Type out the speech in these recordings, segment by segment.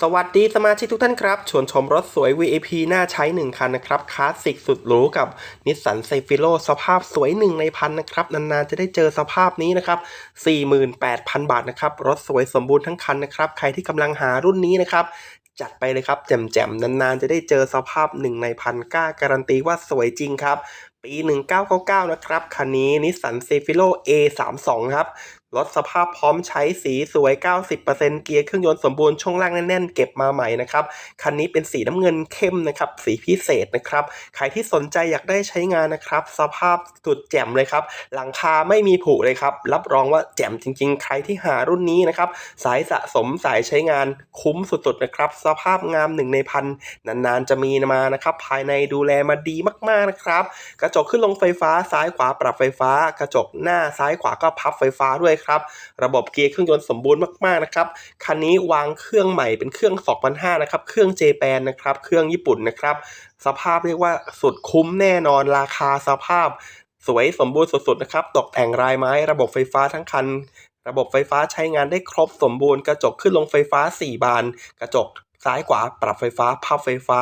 สวัสดีสมาชิกทุกท่านครับ ชวนชมรถสวย VIP น่าใช้ 1 คันนะครับ คลาสสิกสุดหรูกับนิสสันเซฟิโลสภาพสวย 1 ในพันนะครับ นานๆ จะได้เจอสภาพนี้นะครับ 48,000 บาทนะครับ รถสวยสมบูรณ์ทั้งคันนะครับ ใครที่กำลังหารุ่นนี้นะครับจัดไปเลยครับแจ่มๆนานๆ จะได้เจอสภาพ1ในพันกล้าการันตีว่าสวยจริงครับ ปี 1999 นะครับ คันนี้นิสสันเซฟิโล A32 ครับ รถสภาพพร้อมใช้สีสวย 90%เกียร์เครื่องยนต์สมบูรณ์ ช่วงล่างแน่นๆ เก็บมาใหม่นะครับ คันนี้เป็นสีน้ำเงินเข้มนะครับ สีพิเศษนะครับ ใครที่สนใจอยากได้ใช้งานนะครับ สภาพสุดแจ่มเลยครับ หลังคาไม่มีผุเลยครับ รับรองว่าแจ่มจริงๆ ใครที่หารุ่นนี้นะครับ สายสะสมสายใช้งานคุ้มสุดๆ นะครับ สภาพงามหนึ่งในพันนานๆ จะมีมานะครับ ภายในดูแลมาดีมากๆ นะครับกระจกขึ้นลงไฟฟ้าซ้ายขวาปรับไฟฟ้า กระจกหน้าซ้ายขวาก็พับไฟฟ้าด้วยครับ ระบบเกียร์เครื่องยนต์สมบูรณ์มากๆนะครับ คันนี้วางเครื่องใหม่เป็นเครื่อง 2005 นะครับ เครื่องเจแปนนะครับ เครื่องญี่ปุ่นนะครับ สภาพเรียกว่าสุดคุ้มแน่นอนราคาสภาพ สวยสมบูรณ์สุดๆนะครับ ตกแต่งรายไม้ ระบบไฟฟ้าทั้งคันระบบไฟฟ้าใช้งานได้ครบสมบูรณ์กระจกขึ้นลงไฟฟ้า 4 บาน กระจก ซ้ายขวาปรับไฟฟ้าพับไฟฟ้า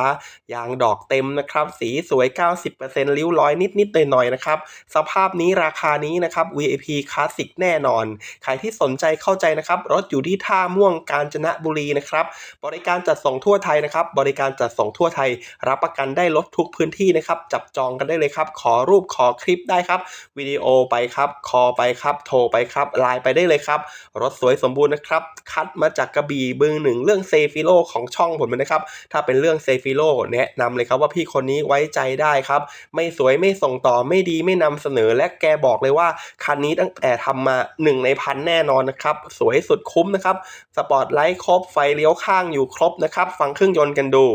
ยางดอกเต็มนะครับ สีสวย 90%ริ้วร้อยนิดๆหน่อยๆนะครับ สภาพนี้ราคานี้นะครับ VIP คลาสสิกแน่นอน ใครที่สนใจเข้าใจนะครับ รถอยู่ที่ท่าม่วงกาญจนบุรีนะครับ บริการจัดส่งทั่วไทยนะครับ บริการจัดส่งทั่วไทย รับประกันได้รถทุกพื้นที่นะครับ จับจองกันได้เลยครับ ขอรูปขอคลิปได้ครับ วิดีโอไปครับ คอไปครับ โทรไปครับ ไลน์ไปได้เลยครับ รถสวยสมบูรณ์นะครับ คัดมาจากกระบี่เบืองหนึ่งเรื่องเซฟิโลของช่องผมนะครับ ถ้าเป็นเรื่องเซฟิโลแนะนำเลยครับว่าพี่คนนี้ไว้ใจได้ครับ ไม่สวยไม่ส่งต่อไม่ดีไม่นำเสนอและแกบอกเลยว่า คันนี้ตั้งแต่ทำมา 1 ในพันแน่นอนนะครับ สวยสุดคุ้มนะครับ สปอร์ตไลท์ครบไฟเลี้ยวข้างอยู่ครบนะครับ ฟังเครื่องยนต์กันดู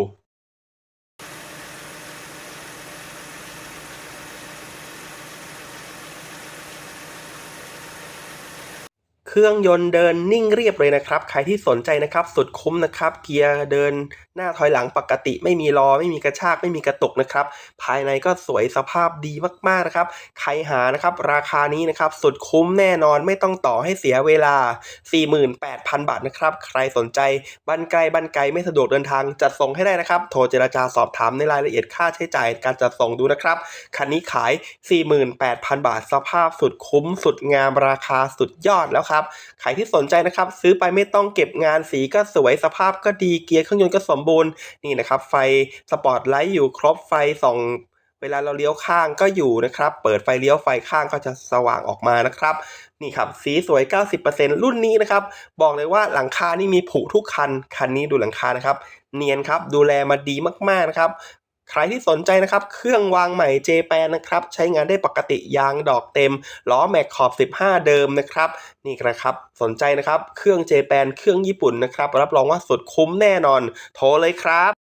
เครื่องยนต์เดินนิ่งเรียบเลยนะครับ ใครที่สนใจนะครับ สุดคุ้มนะครับ เกียร์เดินหน้าถอยหลังปกติ ไม่มีล้อไม่มีกระชากไม่มีกระตุกนะครับ ภายในก็สวยสภาพดีมากๆนะครับ ใครหานะครับ ราคานี้นะครับ สุดคุ้มแน่นอนไม่ต้องต่อให้เสียเวลา 48,000 บาทนะครับ ใครสนใจบ้านไกลบ้านไกลไม่สะดวกเดินทางจัดส่งให้ได้นะครับ โทรเจราจาสอบถามในรายละเอียดค่าใช้จ่ายการจัดส่งดูนะครับคันนี้ขาย 48,000 บาทสภาพสุดคุ้มสุดงามราคาสุดยอดแล้วครับใครที่สนใจนะครับซื้อไปไม่ต้องเก็บงานสีก็สวยสภาพก็ดีเกียร์เครื่องยนต์ก็สมบูรณ์นี่นะครับไฟสปอตไลท์อยู่ครบไฟส่องเวลาเราเลี้ยวข้างก็อยู่นะครับ เปิดไฟเลี้ยวไฟข้างก็จะสว่างออกมานะครับ นี่ครับ สีสวย 90%รุ่นนี้นะครับ บอกเลยว่าหลังคานี่มีผุทุกคัน คันนี้ดูหลังคานะครับ เนียนครับ ดูแลมาดีมากๆนะครับ ใครที่สนใจนะครับ เครื่องวางใหม่เจแปนนะครับ ใช้งานได้ปกติยางดอกเต็ม ล้อแม็กขอบ 15 เดิมนะครับ นี่นะครับ สนใจนะครับ เครื่องเจแปนเครื่องญี่ปุ่นนะครับ รับรองว่าสุดคุ้มแน่นอน โทรเลยครับ